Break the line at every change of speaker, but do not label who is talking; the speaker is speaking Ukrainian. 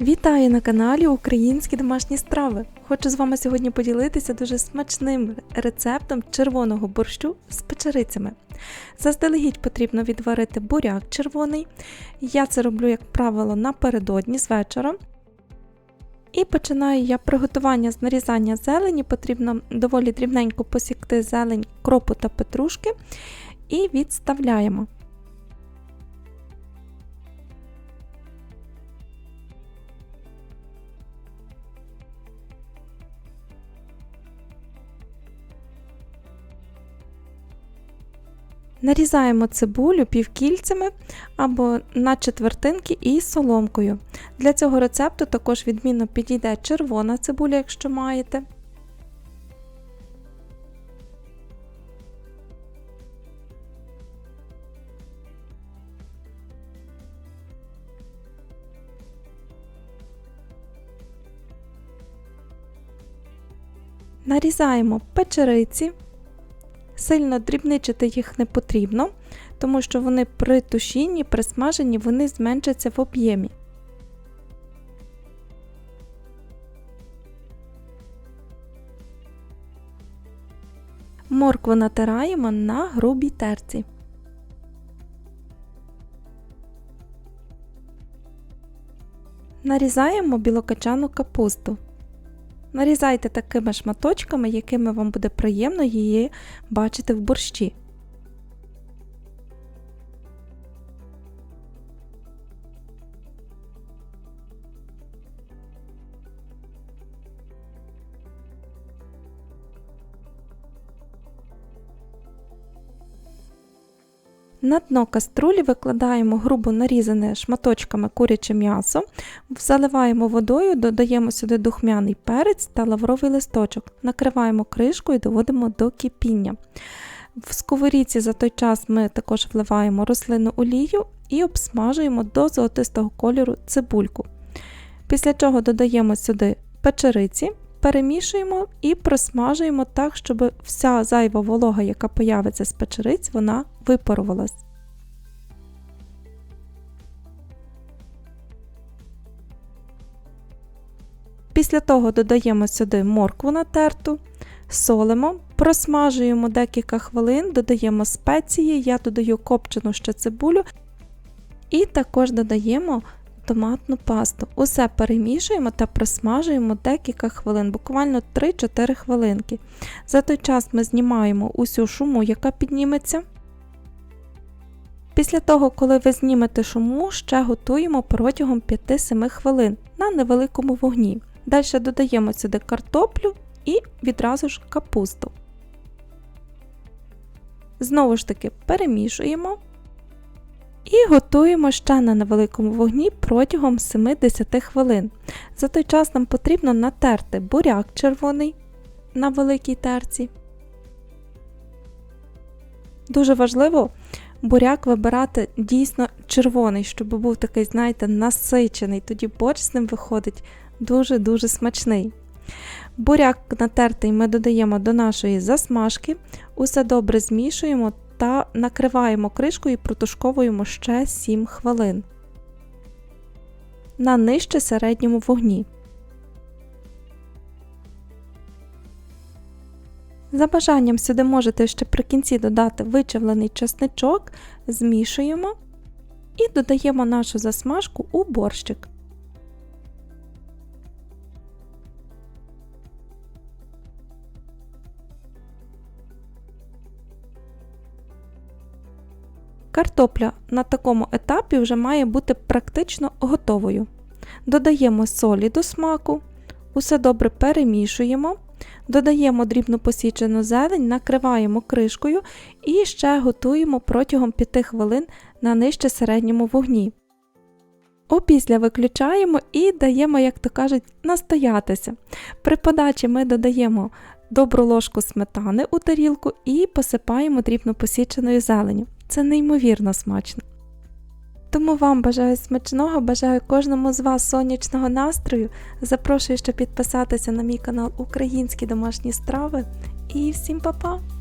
Вітаю на каналі Українські домашні страви. Хочу з вами сьогодні поділитися дуже смачним рецептом червоного борщу з печерицями. Заздалегідь потрібно відварити буряк червоний. Я це роблю, як правило, напередодні з вечора. І починаю я приготування з нарізання зелені. Потрібно доволі дрібненько посікти зелень, кропу та петрушки і відставляємо. Нарізаємо цибулю півкільцями або на четвертинки і соломкою. Для цього рецепту також відмінно підійде червона цибуля, якщо маєте. Нарізаємо печериці. Сильно дрібничити їх не потрібно, тому що вони при тушінні, при смаженні вони зменшаться в об'ємі. Моркву натираємо на грубій терці. Нарізаємо білокачану капусту. Нарізайте такими шматочками, якими вам буде приємно її бачити в борщі. На дно каструлі викладаємо грубо нарізане шматочками куряче м'ясо, заливаємо водою, додаємо сюди духмяний перець та лавровий листочок, накриваємо кришкою і доводимо до кипіння. В сковорідці за той час ми також вливаємо рослинну олію і обсмажуємо до золотистого кольору цибульку. Після чого додаємо сюди печериці, перемішуємо і просмажуємо так, щоб вся зайва волога, яка появиться з печериць, вона випарувалась. Після того додаємо сюди моркву натерту, солимо, просмажуємо декілька хвилин, додаємо спеції, я додаю копчену ще цибулю і також додаємо томатну пасту. Усе перемішуємо та просмажуємо декілька хвилин, буквально 3-4 хвилинки. За той час ми знімаємо усю шуму, яка підніметься. Після того, коли ви знімете шуму, ще готуємо протягом 5-7 хвилин на невеликому вогні. Далі додаємо сюди картоплю і відразу ж капусту. Знову ж таки перемішуємо і готуємо ще на невеликому вогні протягом 7-10 хвилин. За той час нам потрібно натерти буряк червоний на великій терці. Дуже важливо буряк вибирати дійсно червоний, щоб був такий, знаєте, насичений, тоді борщ з ним виходить дуже-дуже смачний. Буряк натертий ми додаємо до нашої засмажки, усе добре змішуємо та накриваємо кришкою і протушковуємо ще 7 хвилин на нижче середньому вогні. За бажанням сюди можете ще при кінці додати вичавлений чесничок, змішуємо і додаємо нашу засмажку у борщик. Картопля на такому етапі вже має бути практично готовою. Додаємо солі до смаку, усе добре перемішуємо, додаємо дрібно посічену зелень, накриваємо кришкою і ще готуємо протягом 5 хвилин на нижче середньому вогні. Опісля виключаємо і даємо, як то кажуть, настоятися. При подачі ми додаємо добру ложку сметани у тарілку і посипаємо дрібно посіченою зеленю. Це неймовірно смачно. Тому вам бажаю смачного, бажаю кожному з вас сонячного настрою. Запрошую ще підписатися на мій канал Українські домашні страви. І всім па-па!